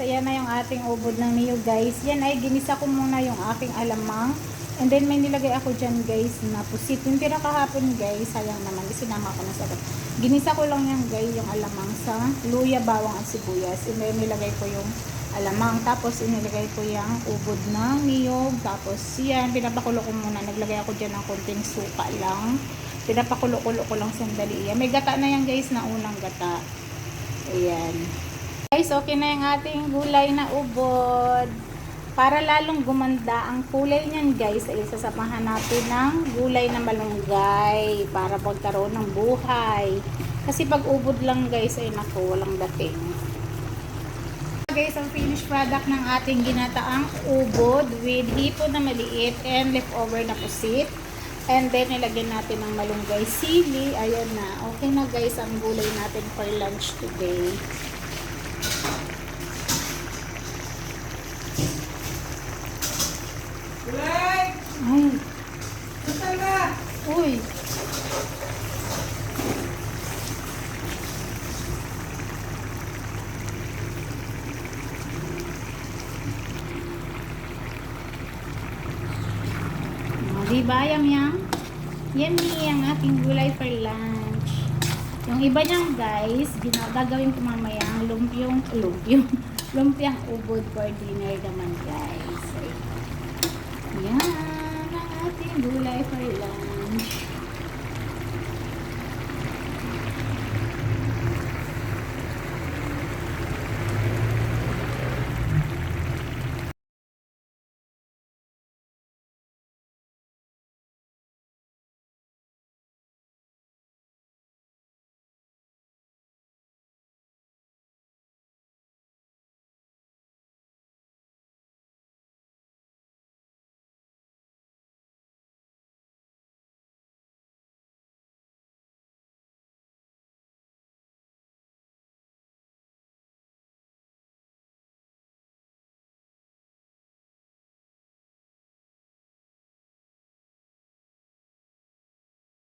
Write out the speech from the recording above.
ayan na yung ating ubod ng niyo guys. Yan ay ginisa ko muna yung aking alamang. And then may nilagay ako dyan guys na pusit. Yung tira kahapon guys, sayang naman. Isinama ko na sa Ginisa ko lang yan guys, yung alamang sa luya, bawang at sibuyas. And then nilagay ko yung alamang. Tapos inilagay ko yung ubod ng niyog. Tapos yan, pinapakulo ko muna. Naglagay ako dyan ng konting suka lang. Pinapakulo-kulo ko lang sandali. Yan. May gata na yan guys na unang gata. Ayan. Guys, okay na yung ating gulay na ubod. Para lalong gumanda ang kulay niyan guys, ay sasamahan natin ng gulay na malunggay para magkaroon ng buhay. Kasi pag ubod lang guys, ay naku, walang dating. Guys, ang finished product ng ating ginataang ubod with hipo na maliit and leftover na pusit. And then, nilagyan natin ng malunggay sili. Ayan na. Okay na guys ang gulay natin for lunch today. Ay, uy. Oh, diba, yam yam? Yummy ang ating gulay for lunch. Yung iba niyan guys, gina- gagawin ko mamaya ang lumpiong, lumpiong, lumpiang ubod for dinner naman guys. Yan ang ating gulay for lunch.